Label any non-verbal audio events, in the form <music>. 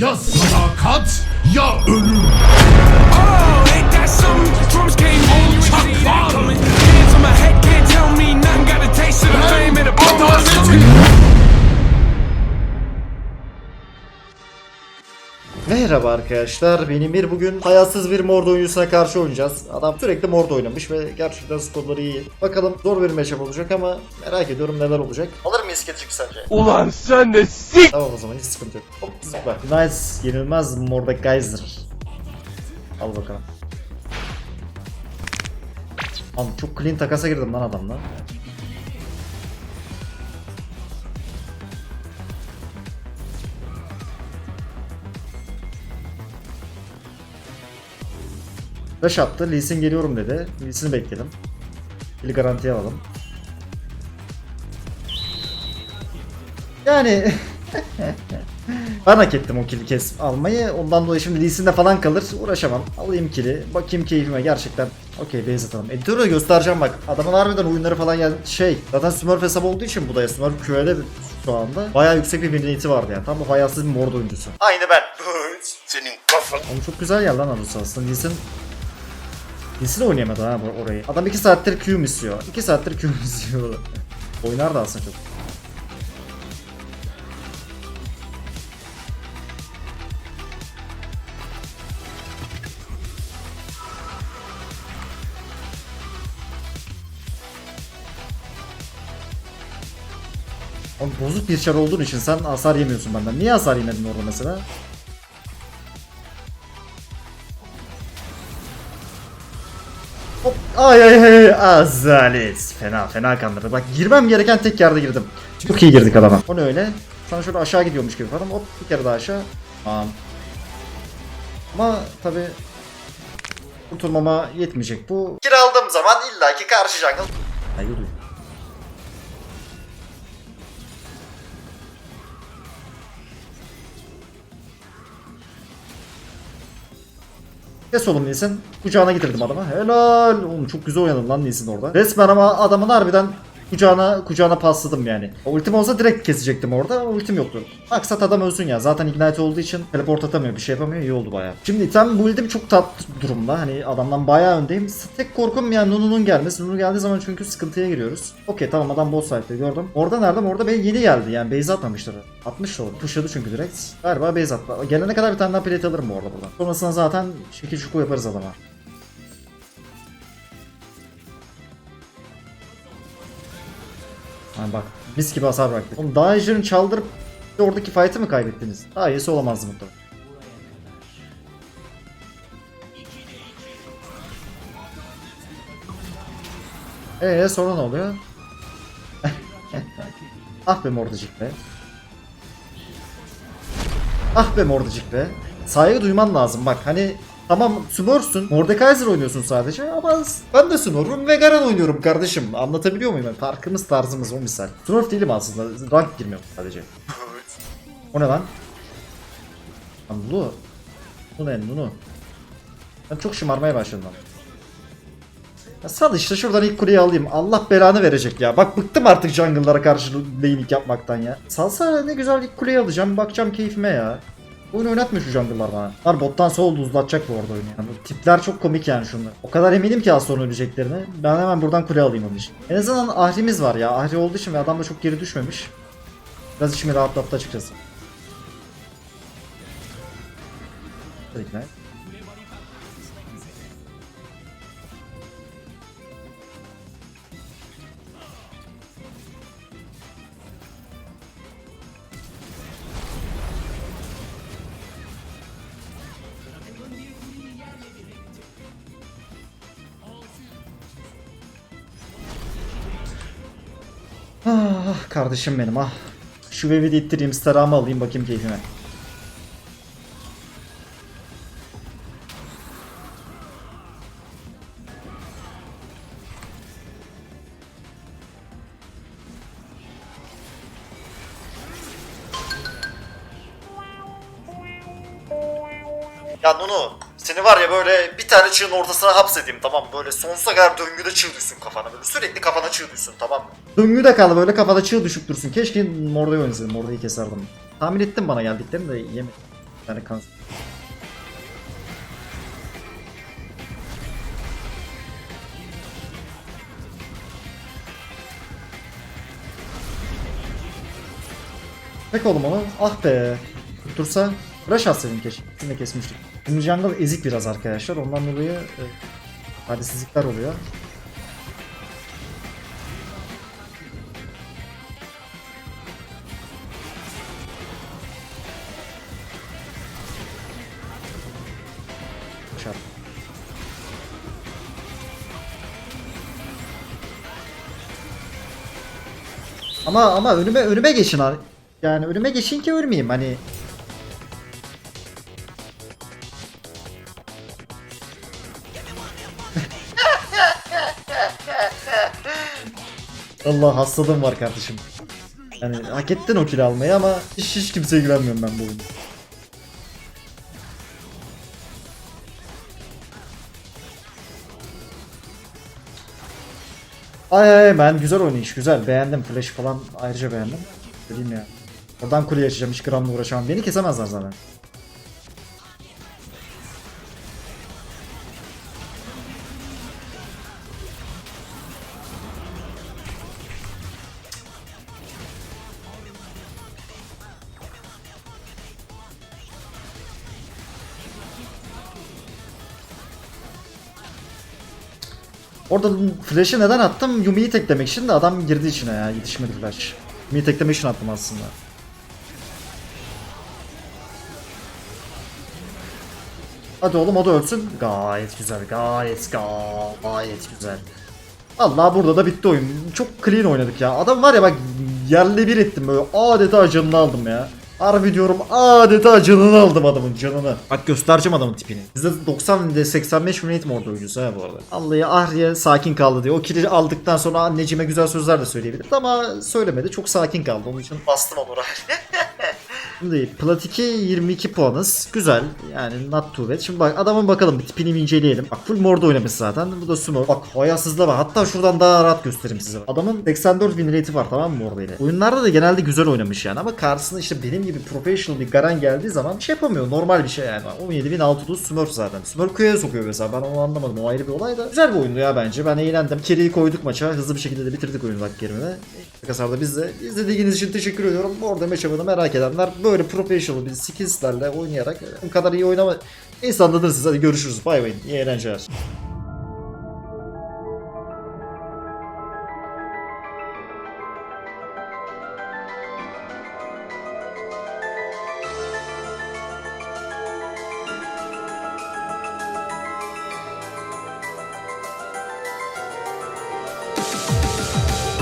Ya sadakat ya ölüm. Oh, ain't that something? Drums came in, you ain't see that coming. Hands on my head, can't tell me nothing. Got a taste of the fame and the bump Merhaba arkadaşlar, benim bir bugün hayatsız bir Mord oyuncusuna karşı oynayacağız. Adam sürekli Mord oynamış ve gerçekten skorları iyi. Bakalım zor bir matchup olacak ama merak ediyorum neler olacak. Alır mıyız Kedicik sence? Ulan sen de sik! Tamam o zaman hiç sıkıntı yok. Hop zıpla. Nice, yenilmez Mordekaiser. Al bakalım. Lan çok clean takasa girdim lan adamla. Flash attı. Lee Sin geliyorum dedi. Lee Sin'i bekledim. Kili garantiye alalım. Yani <laughs> ben hak ettim o kili kes almayı. Ondan dolayı şimdi Lee Sin'de falan kalır. Uğraşamam. Alayım kili. Bakayım keyfime gerçekten. Okey base atalım. Editörü göstereceğim bak. Adamın harbiden oyunları falan yani şey. Zaten Smurf hesabı olduğu için bu da Smurf QL'de şu anda. Bayağı yüksek bir milliyeti vardı yani. Tam bu hayatsız bir mord oyuncusu. Aynı ben. Senin kafan. Ama çok güzel yer lan Adus aslında. Lee Sin Lee Sin oynayamadı ha orayı. Adam 2 saattir Q istiyor. 2 saattir Q istiyor. <laughs> Oynar da aslında çok. Abi bozuk bir çar olduğun için sen hasar yemiyorsun benden. Niye hasar yemedin orada mesela? Hop. Ay ay ay. Azalet. Fena fena kandırdı. Bak girmem gereken tek yerde girdim. Çok iyi girdik adama. O ne öyle? Sana şöyle aşağı gidiyormuş gibi falan. Hop bir kere daha aşağı. Tamam. Ama tabi kurtulmama yetmeyecek bu. Kiraladığım zaman illaki karşı jungle. Kes oğlum Nisin. Kucağına getirdim adama. Helal. Oğlum çok güzel oynadın lan Nisin orada. Resmen ama adamın harbiden kucağına kucağına pasladım yani. Ultim olsa direkt kesecektim orada ultim yoktu. Maksat adam ölsün ya. Zaten ignite olduğu için teleport atamıyor. Bir şey yapamıyor. İyi oldu bayağı. Şimdi item bu ultim çok tatlı durumda. Hani adamdan bayağı öndeyim. Tek korkum yani Nunu'nun gelmesi. Nunu geldiği zaman çünkü sıkıntıya giriyoruz. Okey tamam adam boss site'de gördüm. Orada nerede? Orada bey yeni geldi yani. Base atmamıştır. Atmış oldu. Pushladı çünkü direkt. Galiba base attı. Gelene kadar bir tane daha plate alırım bu arada buradan. Sonrasında zaten şekil şuku yaparız adama. Yani bak mis gibi hasar bıraktık. Oğlum Dodger'ın çaldırıp oradaki fight'ı mı kaybettiniz? Daha iyisi olamazdı muhtemelen. Eee sonra ne oluyor? <laughs> ah be mordicik be. Ah be mordicik be. Saygı duyman lazım bak hani Tamam Smurf'sun. Mordekaiser oynuyorsun sadece ama ben de Smurf'um ve Garen oynuyorum kardeşim. Anlatabiliyor muyum? ben? Farkımız tarzımız o misal. Smurf değilim aslında. Rank girmiyorum sadece. o ne lan? Lan Lulu. Bu ne Lulu? Ben çok şımarmaya başladım lan. Ya sal işte şuradan ilk kuleyi alayım. Allah belanı verecek ya. Bak bıktım artık jungle'lara karşı laning yapmaktan ya. Salsa ne güzel ilk kuleyi alacağım. Bakacağım keyfime ya. Oyun oynatmıyor şu jungle'lar bana. Var bottan sol uzlatacak bu arada oyunu. Yani tipler çok komik yani şunlar. O kadar eminim ki az sonra öleceklerini. Ben hemen buradan kule alayım onun için. En azından ahrimiz var ya. Ahri olduğu için ve adam da çok geri düşmemiş. Biraz içimi rahatlattı açıkçası. Bekle. Ah kardeşim benim ah. Şu wave'i de ittireyim starağımı alayım bakayım keyfime. Ya Nunu seni var ya böyle bir tane çığın ortasına hapsedeyim tamam? Böyle sonsuza kadar döngüde çığ düşsün kafana böyle sürekli kafana çığ düşsün tamam mı? Döngüde kal böyle kafada çığ düşüp dursun. Keşke Morda'yı oynasaydım Morda'yı keserdim. Tahmin ettim bana geldiklerini de yemedim. Yani kan. Tek oğlum onu. Ah be. Dursa Rush atsaydım keşke. Yine kesmiştik. Şimdi jungle ezik biraz arkadaşlar. Ondan dolayı e, talihsizlikler oluyor. Ama ama önüme önüme geçin. Yani önüme geçin ki ölmeyeyim hani. Allah hastalığım var kardeşim. Yani hak ettin o kill almayı ama hiç, hiç kimseye güvenmiyorum ben bu oyunda. Ay ay ben güzel oynayış güzel beğendim flash falan ayrıca beğendim. Dediğim ya. Oradan kuleyi açacağım hiç gramla uğraşamam. Beni kesemezler zaten. Orada flash'ı neden attım? Yumi'yi teklemek için de adam girdi içine ya. Yetişmedi flash. Yumi'yi teklemek için attım aslında. Hadi oğlum o da ölsün. Gayet güzel, gayet gayet güzel. Allah burada da bitti oyun. Çok clean oynadık ya. Adam var ya bak yerli bir ettim böyle adeta canını aldım ya. Harbi diyorum adeta canını aldım adamın canını. Bak göstereceğim adamın tipini. Bizde 90 ve 85 minute morda oyuncusu ha bu arada. Vallahi Arya sakin kaldı diye. O kili aldıktan sonra anneciğime güzel sözler de söyleyebilirdi ama söylemedi. Çok sakin kaldı. Onun için bastım onu <laughs> Şimdi Plat 2 22 puanız. Güzel. Yani not too bad. Şimdi bak adamın bakalım bir tipini inceleyelim. Bak full morda oynamış zaten. Bu da sumo. Bak hayasızlığa bak. Hatta şuradan daha rahat göstereyim size. Adamın 84 win rate'i var tamam mı morda ile. Oyunlarda da genelde güzel oynamış yani ama karşısında işte benim gibi professional bir Garen geldiği zaman şey yapamıyor. Normal bir şey yani. 17 win 6 Smurf zaten. Smurf kuyuya sokuyor mesela. Ben onu anlamadım. O ayrı bir olay da. Güzel bir oyundu ya bence. Ben eğlendim. Keri'yi koyduk maça. Hızlı bir şekilde de bitirdik oyunu dakika yerimine. Kasarda biz de izlediğiniz için teşekkür ediyorum. Orada matchup'ını merak edenler böyle professional bir skills'lerle oynayarak bu kadar iyi oynama. Neyse anladınız. Hadi görüşürüz. Bay bay. İyi eğlenceler.